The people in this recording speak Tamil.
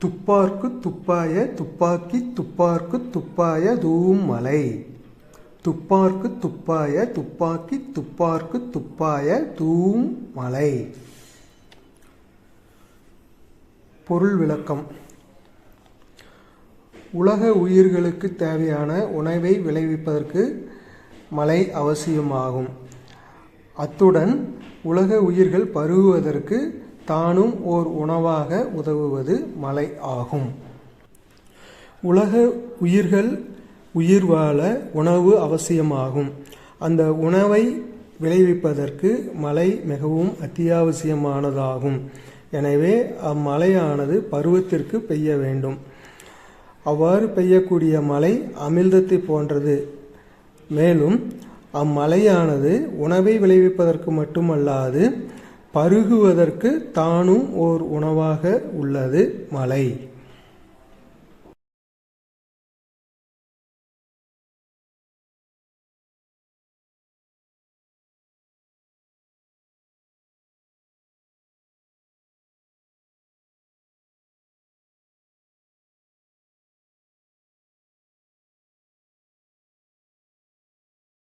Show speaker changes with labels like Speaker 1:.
Speaker 1: துப்பார்க்கு துப்பாய துப்பாக்கி துப்பார்க்கு துப்பாய தூம் மலை துப்பார்க்கு துப்பாய துப்பாக்கி துப்பார்க்கு துப்பாய தூம் மலை பொருள் விளக்கம். உலக உயிர்களுக்கு தேவையான உணவை விளைவிப்பதற்கு மழை அவசியமாகும். அத்துடன் உலக உயிர்கள் பருகுவதற்கு தானும் ஓர் உணவாக உதவுவது மலை ஆகும். உலக உயிர்கள் உயிர் வாழ உணவு அவசியமாகும். அந்த உணவை விளைவிப்பதற்கு மழை மிகவும் அத்தியாவசியமானதாகும். எனவே அம்மழையானது பருவத்திற்கு பெய்ய வேண்டும். அவ்வாறு பெய்யக்கூடிய மழை அமிழ்தத்தை போன்றது. மேலும் அம்மழையானது உணவை விளைவிப்பதற்கு மட்டுமல்லாது பருகுவதற்கு தானும் ஓர் உணவாக உள்ளது மழை